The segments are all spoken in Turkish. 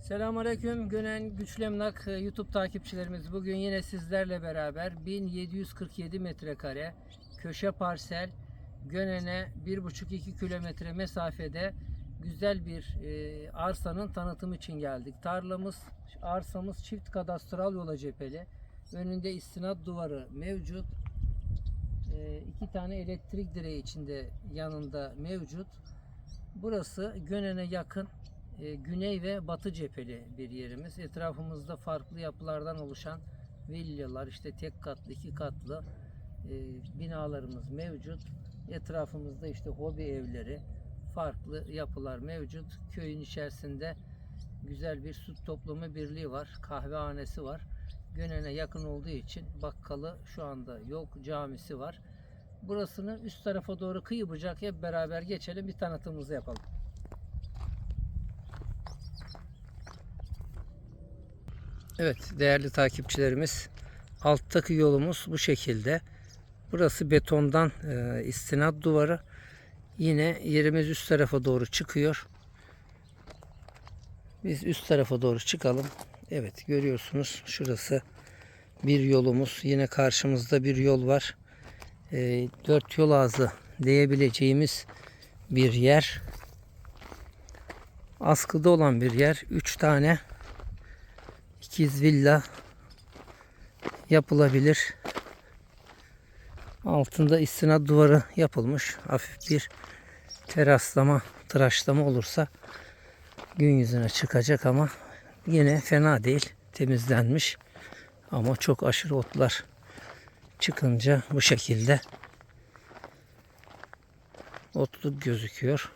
Selamünaleyküm Gönen Güçlü Emlak e, YouTube takipçilerimiz. Bugün yine sizlerle beraber 1747 metrekare köşe parsel Gönen'e 1,5-2 kilometre mesafede güzel bir e, arsanın tanıtımı için geldik. Tarlamız, arsamız çift kadastral yola cepheli. Önünde istinat duvarı mevcut. E, iki tane elektrik direği içinde yanında mevcut. Burası Gönen'e yakın e, güney ve batı cepheli bir yerimiz. Etrafımızda farklı yapılardan oluşan villalar, işte tek katlı, iki katlı e, binalarımız mevcut. Etrafımızda işte hobi evleri, farklı yapılar mevcut. Köyün içerisinde güzel bir süt toplama birliği var, kahvehanesi var. Gönen'e yakın olduğu için bakkalı şu anda yok, camisi var. Burasını üst tarafa doğru kıyı bucak hep beraber geçelim bir tanıtımımızı yapalım. Evet değerli takipçilerimiz alttaki yolumuz bu şekilde. Burası betondan e, istinat duvarı. Yine yerimiz üst tarafa doğru çıkıyor. Biz üst tarafa doğru çıkalım. Evet görüyorsunuz şurası bir yolumuz. Yine karşımızda bir yol var. E, dört yol ağzı diyebileceğimiz bir yer. Askıda olan bir yer. Üç tane ikiz villa yapılabilir. Altında istinat duvarı yapılmış. Hafif bir teraslama, tıraşlama olursa gün yüzüne çıkacak ama yine fena değil. Temizlenmiş. Ama çok aşırı otlar çıkınca bu şekilde otluk gözüküyor.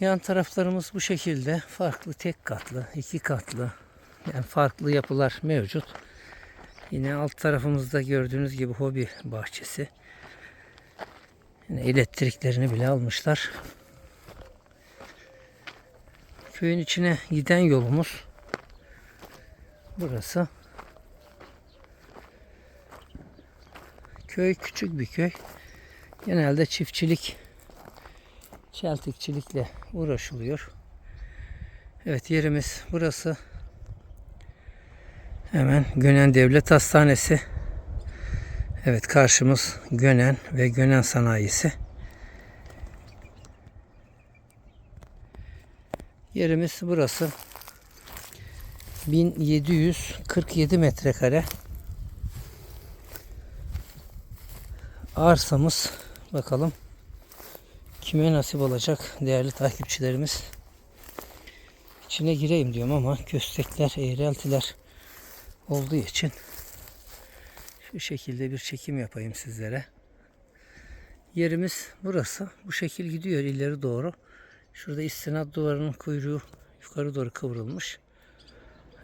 Yan taraflarımız bu şekilde farklı tek katlı, iki katlı yani farklı yapılar mevcut. Yine alt tarafımızda gördüğünüz gibi hobi bahçesi. Yine elektriklerini bile almışlar. Köyün içine giden yolumuz burası. Köy küçük bir köy. Genelde çiftçilik çeltikçilikle uğraşılıyor. Evet yerimiz burası. Hemen Gönen Devlet Hastanesi. Evet karşımız Gönen ve Gönen Sanayisi. Yerimiz burası. 1747 metrekare. Arsamız bakalım kime nasip olacak değerli takipçilerimiz. İçine gireyim diyorum ama köstekler, eğreltiler olduğu için şu şekilde bir çekim yapayım sizlere. Yerimiz burası. Bu şekil gidiyor ileri doğru. Şurada istinat duvarının kuyruğu yukarı doğru kıvrılmış.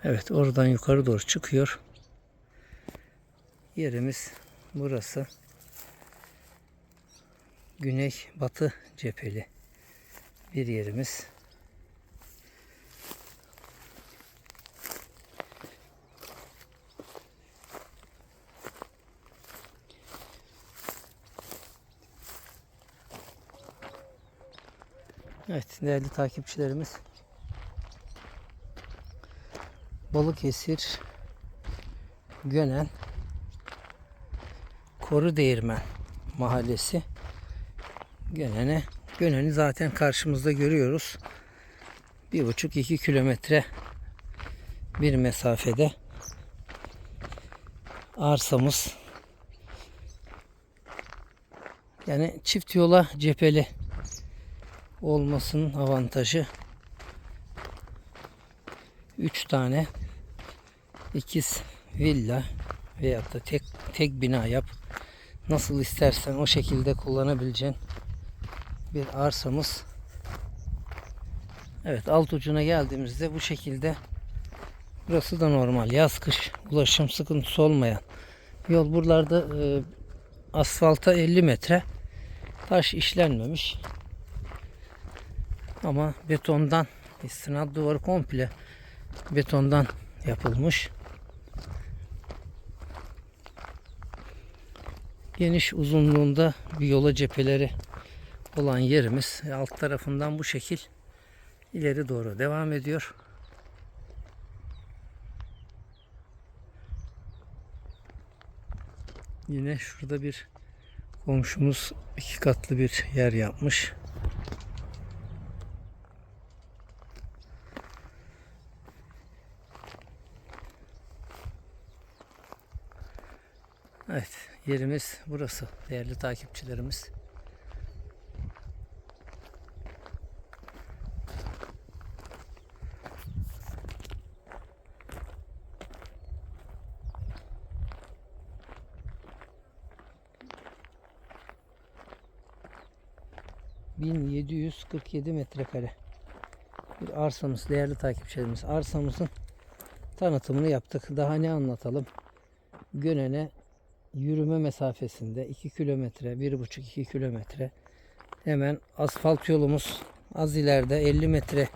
Evet oradan yukarı doğru çıkıyor. Yerimiz burası güney batı cepheli. Bir yerimiz. Evet değerli takipçilerimiz. Balıkesir Gönen Koru Değirmen Mahallesi Gönen'e Gönen'i zaten karşımızda görüyoruz. Bir buçuk iki kilometre bir mesafede arsamız. Yani çift yola cepheli olmasının avantajı 3 tane ikiz villa veyahut da tek tek bina yap. Nasıl istersen o şekilde kullanabileceğin bir arsamız. Evet alt ucuna geldiğimizde bu şekilde burası da normal. Yaz kış ulaşım sıkıntısı olmayan yol. Buralarda e, asfalta 50 metre. Taş işlenmemiş. Ama betondan istinat duvarı komple betondan yapılmış. Geniş uzunluğunda bir yola cepheleri olan yerimiz alt tarafından bu şekil ileri doğru devam ediyor. Yine şurada bir komşumuz iki katlı bir yer yapmış. Evet, yerimiz burası değerli takipçilerimiz. ...1747 metrekare bir arsamız değerli takipçilerimiz. Arsamızın tanıtımını yaptık. Daha ne anlatalım? Gönen'e yürüme mesafesinde 2 kilometre, 1,5-2 kilometre hemen asfalt yolumuz az ileride 50 metre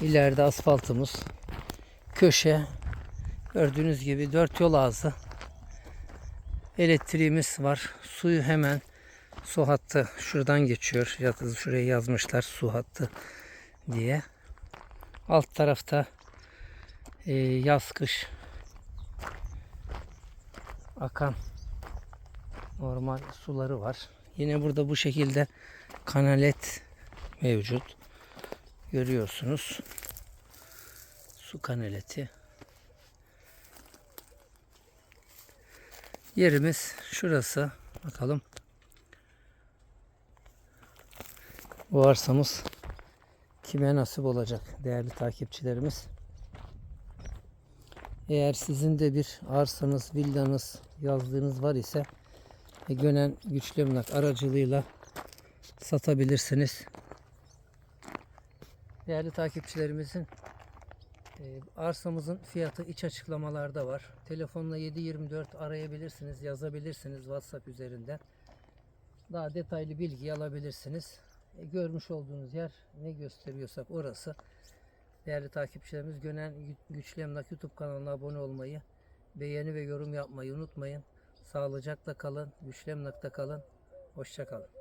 ileride asfaltımız köşe gördüğünüz gibi dört yol ağzı elektriğimiz var suyu hemen su hattı şuradan geçiyor şuraya yazmışlar su hattı diye alt tarafta e, yaz kış akan normal suları var. Yine burada bu şekilde kanalet mevcut. Görüyorsunuz. Su kanaleti. Yerimiz şurası. Bakalım. Bu arsamız kime nasip olacak değerli takipçilerimiz. Eğer sizin de bir arsanız, villanız, yazlığınız var ise e, Gönen güçlü emlak aracılığıyla satabilirsiniz. Değerli takipçilerimizin e, arsamızın fiyatı iç açıklamalarda var. Telefonla 724 arayabilirsiniz, yazabilirsiniz WhatsApp üzerinden. Daha detaylı bilgi alabilirsiniz. E, görmüş olduğunuz yer ne gösteriyorsak orası. Değerli takipçilerimiz Gönen Güçlü Emlak YouTube kanalına abone olmayı, beğeni ve yorum yapmayı unutmayın. Sağlıcakla kalın, güçlü emlakta kalın. Hoşça kalın.